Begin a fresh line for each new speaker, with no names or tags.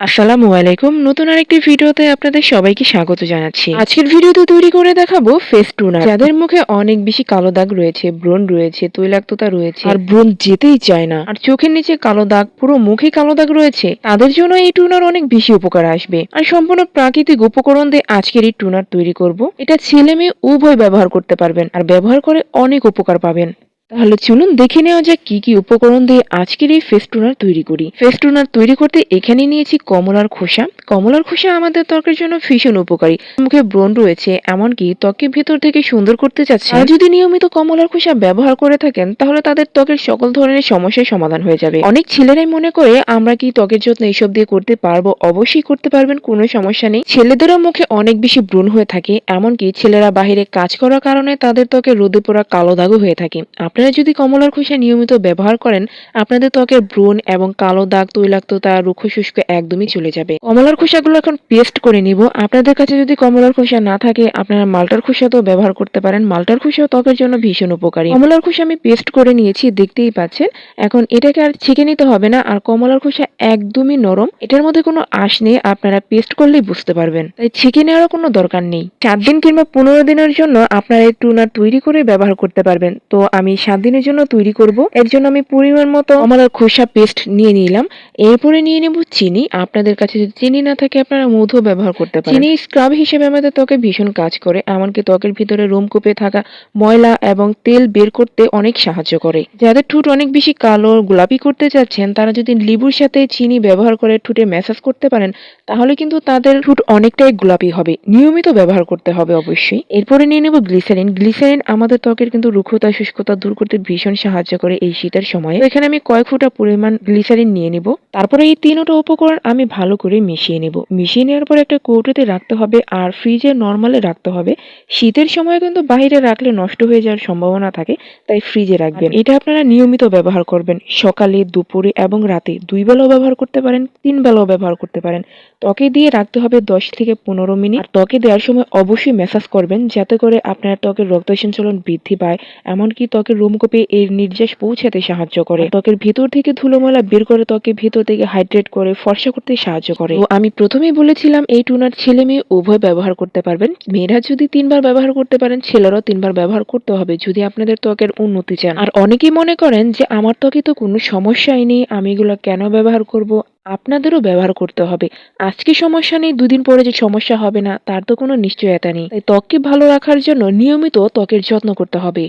আসসালামু আলাইকুম। নতুন আরেকটি ভিডিওতে আপনাদের সবাইকে স্বাগত জানাচ্ছি। আজকের ভিডিওতে তৈরি করে দেখাবো ফেস টুনার। যাদের মুখে অনেক বেশি কালো দাগ রয়েছে, ব্রণ রয়েছে, তৈলাক্ততা রয়েছে, আর ব্রণ যেতেই চায় না। আর চোখের নিচে কালো দাগ, পুরো মুখে কালো দাগ রয়েছে, তাদের জন্য এই টুনার অনেক বেশি উপকার আসবে। আর সম্পূর্ণ প্রাকৃতিক উপকরণ দিয়ে আজকের এই টুনার তৈরি করব। এটা ছেলে মেয়ে উভয় ব্যবহার করতে পারবেন, আর ব্যবহার করে অনেক উপকার পাবেন। তাহলে চলুন দেখে নেওয়া যাক কি কি উপকরণ দিয়ে আজকের এই ফেস টুনার তৈরি করি। ফেস টুনার তৈরি করতে এখানে নিয়েছি কমলার খোসা। কমলার খোসা আমাদের ত্বকের জন্য ভীষণ উপকারী। মুখে ব্রণ রয়েছে, এমনকি ত্বকের ভেতর থেকে সুন্দর করতে চাচ্ছে। আর যদি নিয়মিত কমলার খোসা ব্যবহার করে থাকেন, তাহলে তাদের ত্বকের সকল ধরনের সমস্যার সমাধান হয়ে যাবে। অনেক ছেলেরাই মনে করে, আমরা কি ত্বকের যত্ন এইসব দিয়ে করতে পারব? অবশ্যই করতে পারবেন, কোনো সমস্যা নেই। ছেলেদেরও মুখে অনেক বেশি ব্রণ হয়ে থাকে, এমনকি ছেলেরা বাহিরে কাজ করার কারণে তাদের ত্বকে রোদে পোড়া কালো দাগও হয়ে থাকে। আপনারা যদি কমলার খোসা নিয়মিত ব্যবহার করেন, আপনাদের ত্বকের ব্রণ এবং কালো দাগ, তৈলাক্ততা রুক্ষ শুষ্ক একদমই চলে যাবে। কমলার খোসাগুলো এখন পেস্ট করে নিব। আপনাদের কাছে যদি কমলার খোসা না থাকে, আপনারা মালটার খোসাতেও ব্যবহার করতে পারেন। মালটার খোসাও ত্বকের জন্য ভীষণ উপকারী। কমলার খোসা আমি পেস্ট করে নিয়েছি, দেখতেই পাচ্ছেন। এখন এটাকে আর ছেঁকে নিতে হবে না, আর কমলার খোসা একদমই নরম। এটার মধ্যে কোনো আঁশ নেই, আপনারা পেস্ট করলেই বুঝতে পারবেন। তাই ছেঁকে নেওয়ার কোনো দরকার নেই। সাত দিন কিংবা পনেরো দিনের জন্য আপনারা এই টুনার তৈরি করে ব্যবহার করতে পারবেন। তো আমি দিনের জন্য তৈরি করব। এর জন্য আমি পরিমাণ মতো কমলার খোসা পেস্ট নিয়ে নিলাম। এরপরে নিয়ে নেব চিনি। আপনাদের কাছে যদি চিনি না থাকে, আপনারা মধু ব্যবহার করতে পারেন। চিনি স্ক্রাব হিসেবে আমাদের ত্বকে ভীষণ কাজ করে, এমনকি ত্বকের ভিতরে রোমকূপে থাকা ময়লা এবং তেল বের করতে অনেক সাহায্য করে। যাদের ঠোঁট অনেক বেশি কালো গোলাপি করতে চাচ্ছেন, তারা যদি লেবুর সাথে চিনি ব্যবহার করে ঠোঁটে ম্যাসাজ করতে পারেন, তাহলে কিন্তু তাদের ঠোঁট অনেকটাই গোলাপি হবে। নিয়মিত ব্যবহার করতে হবে অবশ্যই। এরপরে নিয়ে নেব গ্লিসারিন গ্লিসারিন আমাদের ত্বকের কিন্তু রুক্ষতা, শুষ্কতা দূর করতে ভীষণ সাহায্য করে এই শীতের সময়। এখানে আমি কয়েক ফুটা পরিমাণ গ্লিসারিন নিয়ে নিব। তারপরে এই তিনটা উপকরণ আমি ভালো করে মিশিয়ে নেব। মিশিয়ে নেওয়ার পর একটা কৌটোতে রাখতে হবে আর ফ্রিজে নর্মালে রাখতে হবে। শীতের সময় কিন্তু বাইরে রাখলে নষ্ট হয়ে যাওয়ার সম্ভাবনা থাকে, তাই ফ্রিজে রাখবেন। এটা আপনারা নিয়মিত ব্যবহার করবেন। সকালে, দুপুরে এবং রাতে দুই বেলাও ব্যবহার করতে পারেন, তিন বেলাও ব্যবহার করতে পারেন। ত্বকে দিয়ে রাখতে হবে দশ থেকে পনেরো মিনিট। ত্বকে দেওয়ার সময় অবশ্যই ম্যাসাজ করবেন, যাতে করে আপনার ত্বকের রক্ত সঞ্চালন বৃদ্ধি পায়। এমনকি ত্বকের রোমকূপে এর নির্যাস পৌঁছাতে সাহায্য করে। ত্বকের ভিতর থেকে ধুলোময়লা বের করে ত্বকে ভিতর থেকে হাইড্রেট করে ফর্সা করতে সাহায্য করে। তো আমি প্রথমেই বলেছিলাম এই টুনার ছেলে মেয়ে উভয় ব্যবহার করতে পারবেন। মেয়েরা যদি তিনবার ব্যবহার করতে পারেন, ছেলেরাও তিনবার ব্যবহার করতে হবে যদি আপনাদের ত্বকের উন্নতি চান। আর অনেকেই মনে করেন যে, আমার ত্বকে তো কোনো সমস্যাই নেই, আমি এগুলো কেন ব্যবহার করব? আপনাদেরও ব্যবহার করতে হবে। আজকে সমস্যা নেই, দুদিন পরে যে সমস্যা হবে না, তার তো কোনো নিশ্চয়তা নেই। তাই ত্বককে ভালো রাখার জন্য নিয়মিত ত্বকের যত্ন করতে হবে।